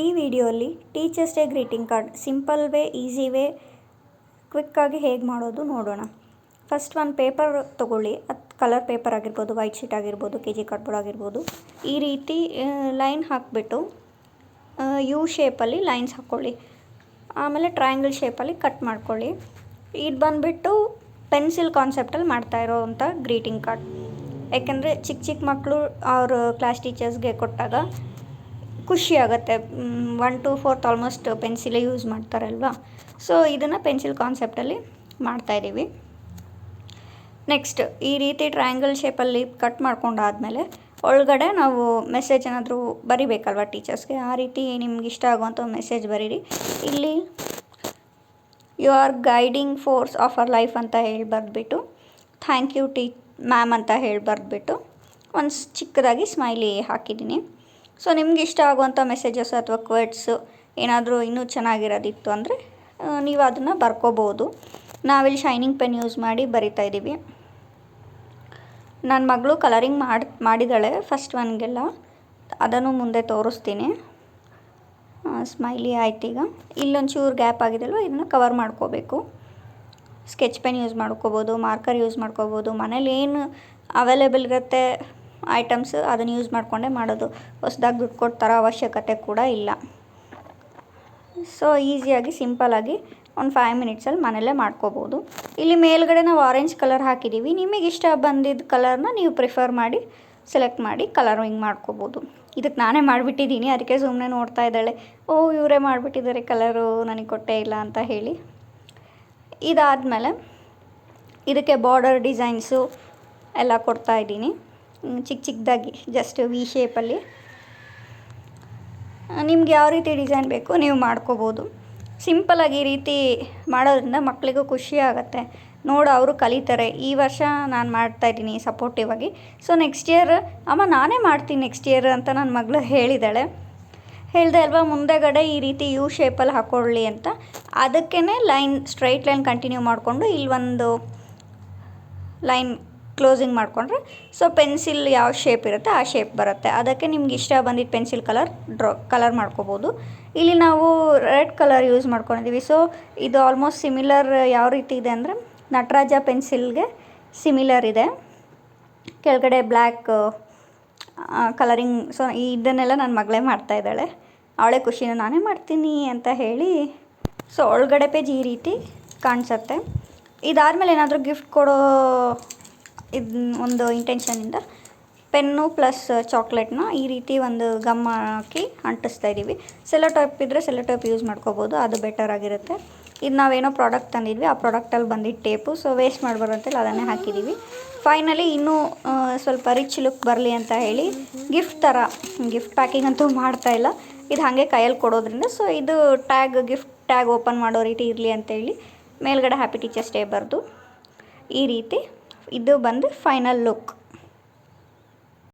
ಈ ವಿಡಿಯೋಲಿ teachers day greeting card simple way, easy way ಕ್ವಿಕ್ಕಾಗಿ ಹೇಗೆ ಮಾಡೋದು ನೋಡೋಣ. ಫಸ್ಟ್ ಒಂದು ಪೇಪರ್ ತೊಗೊಳ್ಳಿ. ಅದು ಕಲರ್ ಪೇಪರ್ ಆಗಿರ್ಬೋದು, ವೈಟ್ ಶೀಟ್ ಆಗಿರ್ಬೋದು ಕೆ ಜಿ ಕಾರ್ಡ್ಬೋರ್ಡ್ ಆಗಿರ್ಬೋದು. ಈ ರೀತಿ ಲೈನ್ ಹಾಕಿಬಿಟ್ಟು ಯು ಶೇಪಲ್ಲಿ ಲೈನ್ಸ್ ಹಾಕ್ಕೊಳ್ಳಿ ಆಮೇಲೆ ಟ್ರಯಾಂಗಲ್ ಶೇಪಲ್ಲಿ ಕಟ್ ಮಾಡ್ಕೊಳ್ಳಿ. ಇದು ಬಂದುಬಿಟ್ಟು ಪೆನ್ಸಿಲ್ ಕಾನ್ಸೆಪ್ಟಲ್ಲಿ ಮಾಡ್ತಾ ಇರೋವಂಥ ಗ್ರೀಟಿಂಗ್ ಕಾರ್ಡ್. ಯಾಕೆಂದರೆ ಚಿಕ್ಕ ಚಿಕ್ಕ ಮಕ್ಕಳು ಅವರು ಕ್ಲಾಸ್ ಟೀಚರ್ಸ್ಗೆ ಕೊಟ್ಟಾಗ ಖುಷಿ ಆಗುತ್ತೆ ಒನ್ ಟು ಫೋರ್ತ್ ಆಲ್ಮೋಸ್ಟ್ ಪೆನ್ಸಿಲೇ ಯೂಸ್ ಮಾಡ್ತಾರಲ್ವಾ? ಸೊ ಇದನ್ನು ಪೆನ್ಸಿಲ್ ಕಾನ್ಸೆಪ್ಟಲ್ಲಿ ಮಾಡ್ತಾಯಿದ್ದೀವಿ ನೆಕ್ಸ್ಟ್ ಈ ರೀತಿ ಟ್ರಯಾಂಗಲ್ ಶೇಪಲ್ಲಿ ಕಟ್ ಮಾಡ್ಕೊಂಡಾದಮೇಲೆ ಒಳಗಡೆ ನಾವು ಮೆಸೇಜ್ ಏನಾದರೂ ಬರಿಬೇಕಲ್ವ ಟೀಚರ್ಸ್ಗೆ ಆ ರೀತಿ ನಿಮ್ಗೆ ಇಷ್ಟ ಆಗುವಂಥ ಮೆಸೇಜ್ ಬರೀರಿ. ಇಲ್ಲಿ you are guiding force of our life ಅಂತ ಹೇಳಿ ಬರೆದ್ಬಿಟ್ಟು ಥ್ಯಾಂಕ್ ಯು ಟೀ ಮ್ಯಾಮ್ ಅಂತ ಹೇಳಿ ಬರೆದ್ಬಿಟ್ಟು, ಒಂದು ಚಿಕ್ಕದಾಗಿ ಸ್ಮೈಲಿ ಹಾಕಿದ್ದೀನಿ. ಸೊ ನಿಮ್ಗೆ ಇಷ್ಟ ಆಗುವಂಥ ಮೆಸೇಜಸ್ ಅಥವಾ ಕ್ವರ್ಡ್ಸು ಏನಾದರೂ ಇನ್ನೂ ಚೆನ್ನಾಗಿರೋದಿತ್ತು ಅಂದರೆ ನೀವು ಅದನ್ನು ಬರ್ಕೋಬೋದು. ನಾವಿಲ್ಲಿ ಶೈನಿಂಗ್ ಪೆನ್ ಯೂಸ್ ಮಾಡಿ ಬರಿತಾ ಇದ್ದೀವಿ. ನನ್ನ ಮಗಳು ಕಲರಿಂಗ್ ಮಾಡಿ ಮಾಡಿದ್ದಾಳೆ ಫಸ್ಟ್ ಒನ್ಗೆಲ್ಲ ಅದನ್ನು ಮುಂದೆ ತೋರಿಸ್ತೀನಿ. ಸ್ಮೈಲಿ ಆಯ್ತು ಈಗ. ಇಲ್ಲೊಂಚೂರು ಗ್ಯಾಪ್ ಆಗಿದೆಯಲ್ವ ಇದನ್ನು ಕವರ್ ಮಾಡ್ಕೋಬೇಕು. ಸ್ಕೆಚ್ ಪೆನ್ ಯೂಸ್ ಮಾಡ್ಕೋಬೋದು ಮಾರ್ಕರ್ ಯೂಸ್ ಮಾಡ್ಕೋಬೋದು. ಮನೇಲಿ ಏನು ಅವೈಲೇಬಲ್ ಇರುತ್ತೆ ಐಟಮ್ಸ್ ಅದನ್ನು ಯೂಸ್ ಮಾಡಿಕೊಂಡೇ ಮಾಡೋದು. ಹೊಸ್ದಾಗಿ ದುಡ್ಡು ಕೊಡ್ತಾರೋ ಅವಶ್ಯಕತೆ ಕೂಡ ಇಲ್ಲ. ಸೊ ಈಸಿಯಾಗಿ ಸಿಂಪಲಾಗಿ ಒಂದು ಫೈವ್ ಮಿನಿಟ್ಸಲ್ಲಿ ಮನೆಯಲ್ಲೇ ಮಾಡ್ಕೋಬೋದು. ಇಲ್ಲಿ ಮೇಲ್ಗಡೆ ನಾವು ಆರೆಂಜ್ ಕಲರ್ ಹಾಕಿದ್ದೀವಿ ನಿಮಗೆ ಇಷ್ಟ ಬಂದಿದ್ದ ಕಲರ್ನ ನೀವು ಪ್ರಿಫರ್ ಮಾಡಿ ಸೆಲೆಕ್ಟ್ ಮಾಡಿ ಕಲರಿಂಗ್ ಮಾಡ್ಕೋಬೋದು. ಇದಕ್ಕೆ ನಾನೇ ಮಾಡಿಬಿಟ್ಟಿದ್ದೀನಿ ಅದಕ್ಕೆ ಸುಮ್ಮನೆ ನೋಡ್ತಾ ಇದ್ದಾಳೆ. ಓ, ಇವರೇ ಮಾಡಿಬಿಟ್ಟಿದ್ದಾರೆ ಕಲರು ನನಗೆ ಕೊಟ್ಟೇ ಇಲ್ಲ ಅಂತ ಹೇಳಿ. ಇದಾದಮೇಲೆ ಇದಕ್ಕೆ ಬಾರ್ಡರ್ ಡಿಸೈನ್ಸು ಎಲ್ಲ ಕೊಡ್ತಾ ಇದ್ದೀನಿ. ಚಿಕ್ಕ ಚಿಕ್ಕದಾಗಿ ಜಸ್ಟ್ ವಿ ಶೇಪಲ್ಲಿ ನಿಮ್ಗೆ ಯಾವ ರೀತಿ ಡಿಸೈನ್ ಬೇಕು ನೀವು ಮಾಡ್ಕೋಬೋದು. ಸಿಂಪಲಾಗಿ ಈ ರೀತಿ ಮಾಡೋದ್ರಿಂದ ಮಕ್ಕಳಿಗೂ ಖುಷಿ ಆಗುತ್ತೆ. ನೋಡು, ಅವರು ಕಲಿತಾರೆ. ಈ ವರ್ಷ ನಾನು ಮಾಡ್ತಾಯಿದ್ದೀನಿ ಸಪೋರ್ಟಿವ್ ಆಗಿ. ಸೊ ನೆಕ್ಸ್ಟ್ ಇಯರ್ ಅಮ್ಮ, ನಾನೇ ಮಾಡ್ತೀನಿ ನೆಕ್ಸ್ಟ್ ಇಯರ್ ಅಂತ ನನ್ನ ಮಗಳು ಹೇಳಿದ್ದಾಳೆ ಹೇಳಿದೆ, ಅಲ್ವಾ, ಮುಂದೆಗಡೆ ಈ ರೀತಿ ಯು ಶೇಪಲ್ಲಿ ಹಾಕೊಳ್ಳಿ ಅಂತ. ಅದಕ್ಕೇ ಲೈನ್ ಸ್ಟ್ರೈಟ್ ಲೈನ್ ಕಂಟಿನ್ಯೂ ಮಾಡಿಕೊಂಡು ಇಲ್ಲಿ ಒಂದು ಲೈನ್ ಕ್ಲೋಸಿಂಗ್ ಮಾಡಿಕೊಂಡ್ರೆ ಸೊ ಪೆನ್ಸಿಲ್ ಯಾವ ಶೇಪ್ ಇರುತ್ತೆ ಆ ಶೇಪ್ ಬರುತ್ತೆ. ಅದಕ್ಕೆ ನಿಮ್ಗೆ ಇಷ್ಟ ಬಂದಿದ್ದ ಪೆನ್ಸಿಲ್ ಕಲರ್ ಡ್ರಾ ಕಲರ್ ಮಾಡ್ಕೋಬೋದು. ಇಲ್ಲಿ ನಾವು ರೆಡ್ ಕಲರ್ ಯೂಸ್ ಮಾಡ್ಕೊಂಡಿದ್ದೀವಿ ಸೊ ಇದು ಆಲ್ಮೋಸ್ಟ್ ಸಿಮಿಲರ್ ಯಾವ ರೀತಿ ಇದೆ ಅಂದರೆ, ನಟರಾಜ ಪೆನ್ಸಿಲ್ಗೆ ಸಿಮಿಲರ್ ಇದೆ. ಕೆಳಗಡೆ ಬ್ಲ್ಯಾಕ್ ಕಲರಿಂಗ್ ಸೊ ಇದನ್ನೆಲ್ಲ ನನ್ನ ಮಗಳೇ ಮಾಡ್ತಾ ಇದ್ದಾಳೆ. ಅವಳೇ ಖುಷಿನ ನಾನೇ ಮಾಡ್ತೀನಿ ಅಂತ ಹೇಳಿ ಸೊ ಒಳಗಡೆ ಪೇಜ್ ಈ ರೀತಿ ಕಾಣಿಸುತ್ತೆ. ಇದಾದಮೇಲೆ ಏನಾದರೂ ಗಿಫ್ಟ್ ಕೊಡೋ ಇದು ಒಂದು ಇಂಟೆನ್ಷನಿಂದ ಪೆನ್ನು ಪ್ಲಸ್ ಚಾಕ್ಲೇಟ್ನ ಈ ರೀತಿ ಒಂದು ಗಮ್ ಹಾಕಿ ಅಂಟಿಸ್ತಾ ಇದ್ದೀವಿ ಸೆಲೋ ಟೈಪ್ ಇದ್ದರೆ ಸೆಲೋ ಟೈಪ್ ಯೂಸ್ ಮಾಡ್ಕೋಬೋದು, ಅದು ಬೆಟರ್ ಆಗಿರುತ್ತೆ. ಇದು ನಾವೇನೋ ಪ್ರಾಡಕ್ಟ್ ತಂದಿದ್ವಿ, ಆ ಪ್ರಾಡಕ್ಟಲ್ಲಿ ಬಂದಿದ್ದು ಟೇಪು ಸೊ ವೇಸ್ಟ್ ಮಾಡಬಾರ್ದು ಅಂತೇಳಿ ಅದನ್ನೇ ಹಾಕಿದ್ದೀವಿ ಫೈನಲಿ ಇನ್ನೂ ಸ್ವಲ್ಪ ರಿಚ್ ಲುಕ್ ಬರಲಿ ಅಂತ ಹೇಳಿ ಗಿಫ್ಟ್ ಥರ ಗಿಫ್ಟ್ ಪ್ಯಾಕಿಂಗ್ ಅಂತೂ ಮಾಡ್ತಾ ಇಲ್ಲ. ಇದು ಹಾಗೆ ಕೈಯಲ್ಲಿ ಕೊಡೋದ್ರಿಂದ ಸೊ ಇದು ಟ್ಯಾಗ್ ಗಿಫ್ಟ್ ಟ್ಯಾಗ್ ಓಪನ್ ಮಾಡೋ ರೀತಿ ಇರಲಿ ಅಂತೇಳಿ ಮೇಲ್ಗಡೆ ಹ್ಯಾಪಿ ಟೀಚರ್ಸ್ ಡೇ ಬರೆದು ಈ ರೀತಿ ಇದು ಬಂದು ಫೈನಲ್ ಲುಕ್